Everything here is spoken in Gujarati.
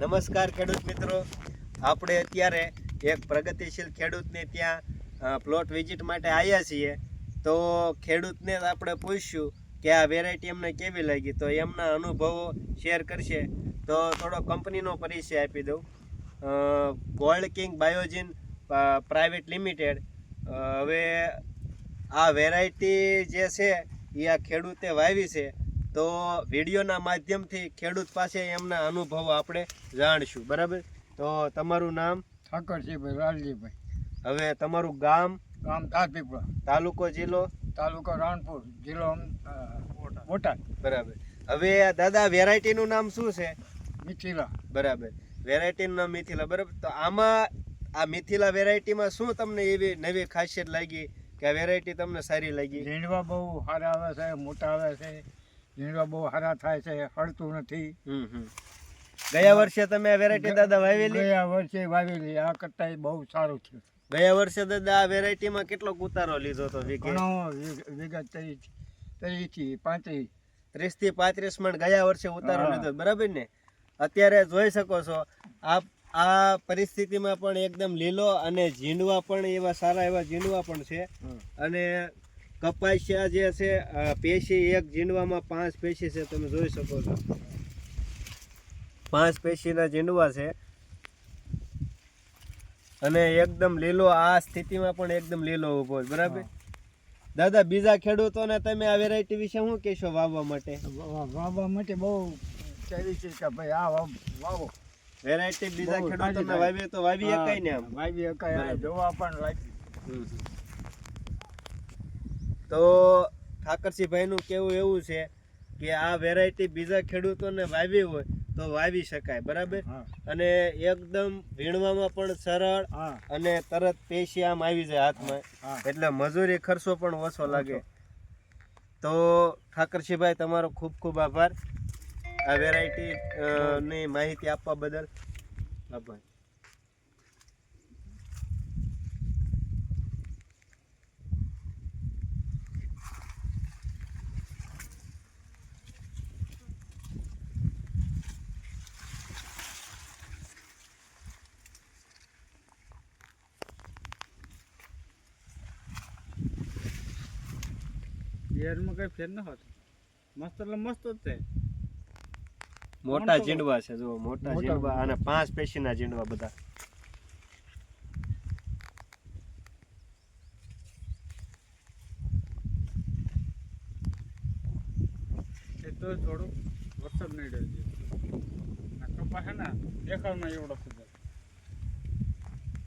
નમસ્કાર ખેડૂત મિત્રો. આપણે અત્યારે એક પ્રગતિશીલ ખેડૂતને ત્યાં પ્લોટ વિઝિટ માટે આવ્યા છીએ. તો ખેડૂતને આપણે પૂછ્યું કે આ વેરાયટી અમને કેવી લાગી? તો એમના અનુભવો શેર કરશે. તો થોડો કંપનીનો પરિચય આપી દઉં. Gold King Biogene private limited હવે આ વેરાયટી જે છે, એ આ ખેડૂતે વાવી છે. તો વિડીયોના માધ્યમથી ખેડૂત પાસે એમના અનુભવો આપણે જાણશું બરાબર? તો તમારું નામ? ઠાકરસિંહભાઈ લાલજીભાઈ. હવે તમારું ગામ? ગામ તાજપીપળા તાલુકો જિલ્લો? તાલુકો રાણપુર જિલ્લો બોટાદ. બરાબર. હવે આ દાદા વેરાયટીનું નામ શું છે? મિથિલા. બરાબર. વેરાયટીનું નામ મિથિલા બરાબર. તો આમાં આ મિથિલા વેરાયટીમાં શું તમને એવી નવી ખાસિયત લાગી કે આ વેરાયટી તમને સારી લાગી? ઝીંડવા બહુ સારા આવે છે મોટા આવે છે? ઝીંડવા બહુ સારા થાય છે હળતું નથી. હમ હમ. ગયા વર્ષે તમે આ વેરાયટી દાદા વાવેલી? ગયા વર્ષે વાવેલી. આ કરતા બહુ સારું થયું. ગયા વર્ષે દાદા આ વેરાયટીમાં કેટલો ઉતારો લીધો હતો વીઘે? ઘણો વીઘ- ત્રીસ ત્રીસથી પાંત્રીસ. ત્રીસથી પાંત્રીસ મણ ગયા વર્ષે ઉતારો લીધો. બરાબર ને? અત્યારે જોઈ શકો છો આ આ પરિસ્થિતિમાં પણ એકદમ લીલો અને ઝીંડવા પણ એવા સારા એવા ઝીંડવા પણ છે. અને કપાસિયા જે છે પેશી એક જીંડવામાં પાંચ પેશી છે તમે જોઈ શકો છો. પાંચ પેશીના જીંડવા છે. અને એકદમ લીલો આ સ્થિતિમાં પણ એકદમ લીલો ઊભો બરાબર? દાદા બીજા ખેડૂતોને તમે આ વેરાયટી વિશે શું કહેશો વાવવા માટે? વાવવા માટે બહુ કહેવી છે કે ભાઈ આ વાવ- વેરાયટી બીજા ખેડૂતો ખેડૂતોને વાવીએ તો વાવી શકાય ને વાવી શકાય જોવા પણ લાગી તો ઠાકરસિંહભાઈનું કેવું એવું છે કે આ વેરાયટી બીજા ખેડૂતોને વાવી હોય તો વાવી શકાય બરાબર? અને એકદમ વીણવામાં પણ સરળ અને તરત પેશી આમ આવી જાય હાથમાં. એટલે મજૂરી ખર્ચો પણ ઓછો લાગે. તો ઠાકરસિંહભાઈ તમારો ખૂબ ખૂબ આભાર. આ વેરાયટી ની માહિતી આપવા બદલ આભાર. બિહારમાં કઈ ફેર ન હોત. મસ્ત એટલે મસ્ત જ છે. મોટા ઝીંડવા છે જો મોટા જીંડવા અને પાંચ પેશીના ઝીંડવા બધા. તો થોડું વરસાદ નહીં ડર છે આ કપા છે ને દેખાવમાં એવડો સુધાર